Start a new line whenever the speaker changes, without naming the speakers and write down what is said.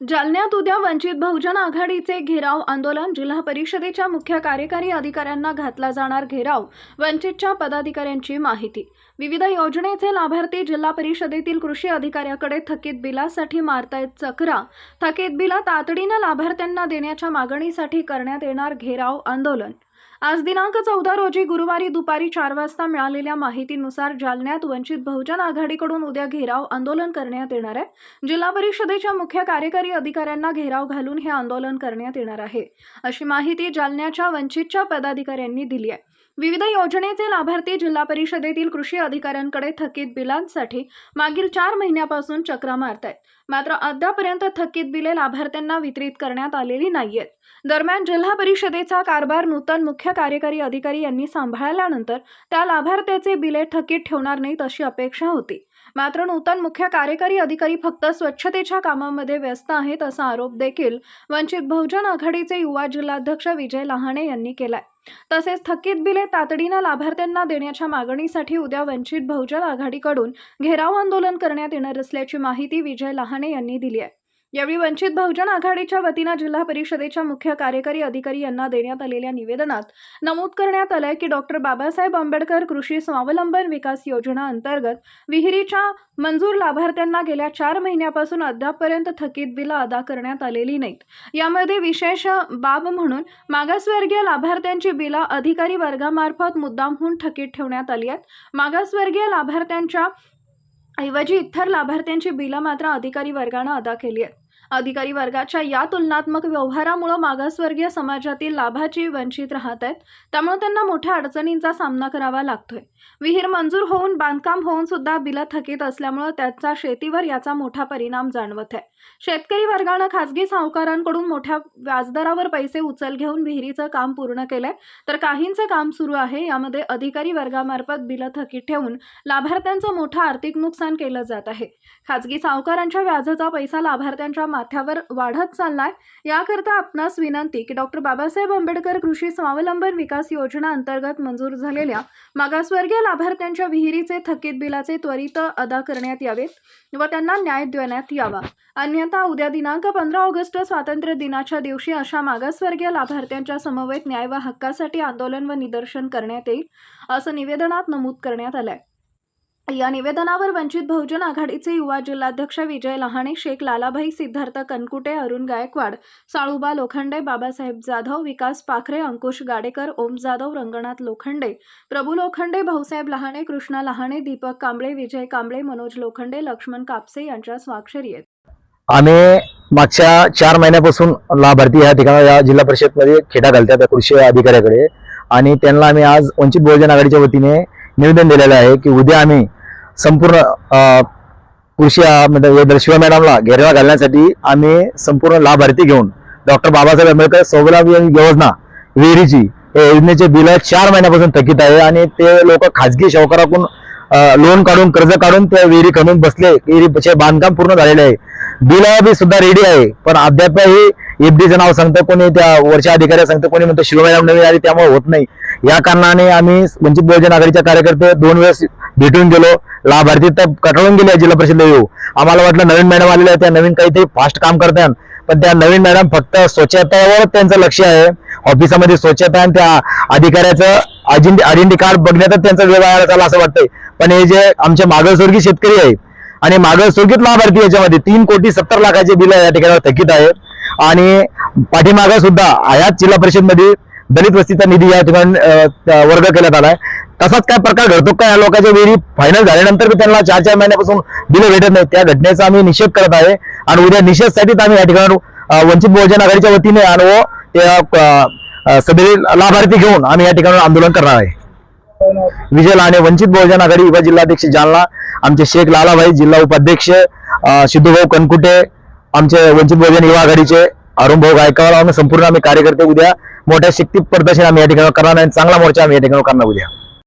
जालन्यात उद्या वंचित बहुजन आघाडीचे घेराव आंदोलन. जिल्हा परिषदेच्या मुख्य कार्यकारी अधिकाऱ्यांना घातला जाणार घेराव वंचितच्या पदाधिकाऱ्यांची माहिती. विविध योजनेचे लाभार्थी जिल्हा परिषदेतील कृषी अधिकाऱ्याकडे थकीत बिलासाठी मारतायत चक्रा. थकीत बिला तातडीनं लाभार्थ्यांना देण्याच्या मागणीसाठी करण्यात येणार घेराव आंदोलन. आज दिनांक चौदा रोजी गुरुवारी दुपारी चार वाजता मिळालेल्या माहितीनुसार जालन्यात वंचित बहुजन आघाडीकडून उद्या घेराव आंदोलन करण्यात येणार आहे. जिल्हा परिषदेच्या मुख्य कार्यकारी अधिकाऱ्यांना घेराव घालून हे आंदोलन करण्यात येणार आहे. अशी माहिती जालन्याच्या वंचितच्या पदाधिकाऱ्यांनी दिली आहे. विविध योजनेचे लाभार्थी जिल्हा परिषदेतील कृषी अधिकाऱ्यांकडे थकीत बिलांसाठी मागील चार महिन्यापासून चक्रा मारत आहेत मात्र अद्यापर्यंत थकीत बिले लाभार्थ्यांना वितरित करण्यात आलेली नाहीयेत. दरम्यान जिल्हा परिषदेचा कारभार नूतन मुख्य कार्यकारी अधिकारी यांनी सांभाळल्यानंतर त्या लाभार्थ्याचे बिले थकीत ठेवणार नाहीत अशी अपेक्षा होती. मात्र नूतन मुख्य कार्यकारी अधिकारी फक्त स्वच्छतेच्या कामामध्ये व्यस्त आहेत असा आरोप देखील वंचित बहुजन आघाडीचे युवा जिल्हाध्यक्ष विजय लहाणे यांनी केलाय. तसेच थकीत बिले तातडीनं लाभार्थ्यांना देण्याच्या मागणीसाठी उद्या वंचित बहुजन आघाडीकडून घेराव आंदोलन करण्यात येणार असल्याची माहिती विजय लहाणे यांनी दिली आहे. यावेळी वंचित बहुजन आघाडीच्या वतीनं जिल्हा परिषदेच्या मुख्य कार्यकारी अधिकारी यांना देण्यात आलेल्या निवेदनात नमूद करण्यात आलंय की डॉक्टर बाबासाहेब आंबेडकर कृषी स्वावलंबन विकास योजना अंतर्गत विहिरीच्या मंजूर लाभार्थ्यांना गेल्या चार महिन्यापासून अद्यापपर्यंत थकीत बिलं अदा करण्यात आलेली नाहीत. यामध्ये विशेष बाब म्हणून मागासवर्गीय लाभार्थ्यांची बिलं अधिकारी वर्गामार्फत मुद्दामहून थकीत ठेवण्यात आली आहेत. मागासवर्गीय लाभार्थ्यांच्या ऐवजी इतर लाभार्थ्यांची बिलं मात्र अधिकारी वर्गानं अदा केली आहेत. अधिकारी वर्गाच्या या तुलनात्मक व्यवहारामुळं मागासवर्गीय समाजातील लाभाची वंचित राहत आहेत त्यामुळे त्यांना मोठ्या अडचणींचा सामना करावा लागतोय. विहीर मंजूर होऊन बांधकाम होऊन सुद्धा बिलं थकीत असल्यामुळं त्याचा शेतीवर याचा मोठा परिणाम जाणवत आहे शेतकरी वर्गानं खासगी सावकारांकडून मोठ्या व्याजदरावर पैसे उचल घेऊन विहिरीचं काम पूर्ण केलंय. तर काहींचं काम सुरू आहे. यामध्ये अधिकारी वर्गामार्फत बिलं थकीत ठेवून लाभार्थ्यांचं मोठं आर्थिक नुकसान केलं जात आहे. खाजगी सावकारांच्या व्याजाचा पैसा लाभार्थ्यांच्या माथ्यावर वाढत चाललाय. याकरता आपणास विनंती की डॉक्टर बाबासाहेब आंबेडकर कृषी स्वावलंबन विकास योजना अंतर्गत मंजूर झालेल्या मागासवर्गीय लाभार्थ्यांच्या विहिरीचे थकीत बिलाचे त्वरित अदा करण्यात यावेत व त्यांना न्याय देण्यात यावा. अन्यथा उद्या दिनांक पंधरा ऑगस्ट स्वातंत्र्य दिनाच्या दिवशी अशा मागासवर्गीय लाभार्थ्यांच्या समवेत न्याय व हक्कासाठी आंदोलन व निदर्शन करण्यात येईल असं निवेदनात नमूद करण्यात आलंय. या निवेदनावर वंचित बहुजन आघाडीचे युवा जिल्हाध्यक्ष विजय लहाणे शेख लालाभाई सिद्धार्थ कनकुटे अरुण गायकवाड साळुबा लोखंडे बाबासाहेब जाधव विकास पाखरे अंकुश गाडेकर ओम जाधव रंगनाथ लोखंडे प्रभू लोखंडे भाऊसाहेब लहाणे कृष्णा लहाणे दीपक कांबळे विजय कांबळे मनोज लोखंडे लक्ष्मण कापसे यांच्या स्वाक्षरी आहेत.
आम्ही मागच्या चार महिन्यापासून लाभार्थी या ठिकाणी या जिल्हा परिषदमध्ये खेटा घालतात त्या कृषी अधिकाऱ्याकडे. आणि त्यांना आम्ही आज वंचित बहुजन आघाडीच्या वतीने निवेदन दिलेलं आहे की उद्या आम्ही संपूर्ण कृषी म्हणजे शिवा मॅडमला घेरवा घालण्यासाठी आम्ही संपूर्ण लाभार्थी घेऊन डॉक्टर बाबासाहेब आंबेडकर स्वावलंबी योजना विहिरीची या योजनेचे बिल चार महिन्यापासून थकीत आहे आणि ते लोक खाजगी सावकाराकडून लोन काढून कर्ज काढून त्या विहिरी खणून बसले. विहिरीचे बांधकाम पूर्ण झालेले आहे. बिल बी सुद्धा रेडी आहे. पण अद्यापही एफडीचं नाव सांगतं कोणी त्या वरच्या अधिकाऱ्या सांगतं कोणी म्हणतं शिवमॅडम नवीन आली त्यामुळे होत नाही. या कारणाने आम्ही वंचित बहुजन आघाडीच्या कार्यकर्ते दोन वेळेस भेटून गेलो. लाभार्थी तर कटाळून गेले जिल्हा परिषद येऊ आम्हाला वाटलं नवीन मॅडम आलेल्या आहे त्या नवीन काहीतरी फास्ट काम करतात पण त्या नवीन मॅडम फक्त स्वच्छतेवर त्यांचं लक्ष आहे. ऑफिसामध्ये स्वच्छता आणि त्या अधिकाऱ्याचं आयडेंटी आयडेंटी कार्ड बघण्यातच त्यांचा वेळ वाया चालला असं वाटतंय. पण हे जे आमचे मागासवर्गीय शेतकरी आहे आणि मागासवर्गीय लाभार्थी याच्यामध्ये तीन कोटी सत्तर लाखाचे बिल या ठिकाणी थकीत आहे. आणि पाठीमागं सुद्धा आयात जिल्हा परिषदमध्ये दलित वस्तीचा निधी या ठिकाणी वर्ग केला आलाय. तसाच काय प्रकार घडतो का या लोकांच्या वेळी? फायनल झाल्यानंतर बी त्यांना चार चार महिन्यापासून बिलं भेटत नाही त्या घटनेचा आम्ही निषेध करत आहे. आणि उद्या निषेधसाठीच आम्ही या ठिकाणी वंचित बहुजन आघाडीच्या वतीने आणि व त्या सदरील लाभार्थी घेऊन आम्ही या ठिकाणी आंदोलन करणार आहे. विजय लाने वंचित बहुजन आघाडी युवा जिल्हाध्यक्ष जालना आमचे शेख लालाभाई जिल्हा उपाध्यक्ष सिद्धूभाऊ कनकुटे आमचे वंचित बहुजन युवा आघाडीचे अरुणभाऊ गायकवाड आम्ही संपूर्ण आम्ही कार्यकर्ते उद्या मोठ्या शक्ती प्रदर्शन आम्ही या ठिकाणी करणार आणि चांगला मोर्चा आम्ही या ठिकाणी करणार उद्या.